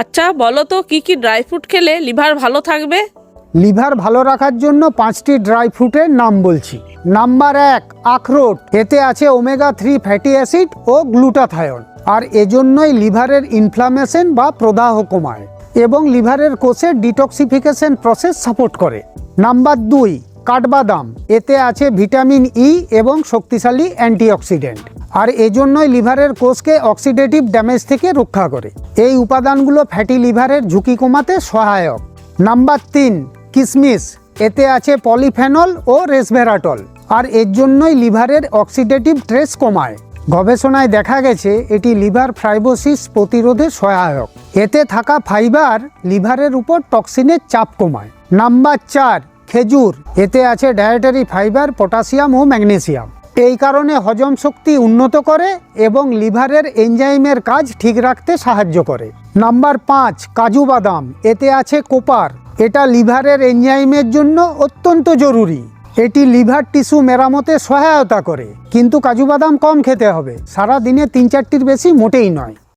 আচ্ছা বলো তো, কি কি ড্রাই ফ্রুট খেলে লিভার ভালো থাকবে? লিভার ভালো রাখার জন্য পাঁচটি ড্রাই ফ্রুটের নাম বলছি। নাম্বার এক, আখরোট। এতে আছে ওমেগা থ্রি ফ্যাটি অ্যাসিড ও গ্লুটাথায়ন আর এজন্যই লিভারের ইনফ্লামেশন বা প্রদাহ কমায় এবং লিভারের কোষে ডিটক্সিফিকেশন প্রসেস সাপোর্ট করে। নাম্বার দুই কাঠবাদাম, এতে আছে ভিটামিন ই এবং শক্তিশালী অ্যান্টিঅক্সিডেন্ট। আর এজন্যই লিভারের কোষকে অক্সিডেটিভ ড্যামেজ থেকে রক্ষা করে। এই উপাদানগুলো ফ্যাটি লিভারের ঝুঁকি কমাতে সহায়ক। নাম্বার তিন, কিসমিস, এতে আছে পলিফেনল ও রেসভেরাটল। আর এর জন্যই লিভারের অক্সিডেটিভ ট্রেস কমায়। গবেষণায় দেখা গেছে, এটি লিভার ফ্রাইবোসিস প্রতিরোধে সহায়ক। এতে থাকা ফাইবার লিভারের উপর টক্সিনের চাপ কমায়। নাম্বার চার খেজুর, এতে আছে ডায়েটারি ফাইবার, পটাশিয়াম ও ম্যাগনেসিয়াম। এই কারণে হজম শক্তি উন্নত করে এবং লিভারের এনজাইমের কাজ ঠিক রাখতে সাহায্য করে। নাম্বার পাঁচ, কাজু বাদাম, এতে আছে কোপার। এটা লিভারের এনজাইমের জন্য অত্যন্ত জরুরি। এটি লিভার টিস্যু মেরামতে সহায়তা করে। কিন্তু কাজু বাদাম কম খেতে হবে। সারা দিনে তিন চারটির বেশি মোটেই নয়।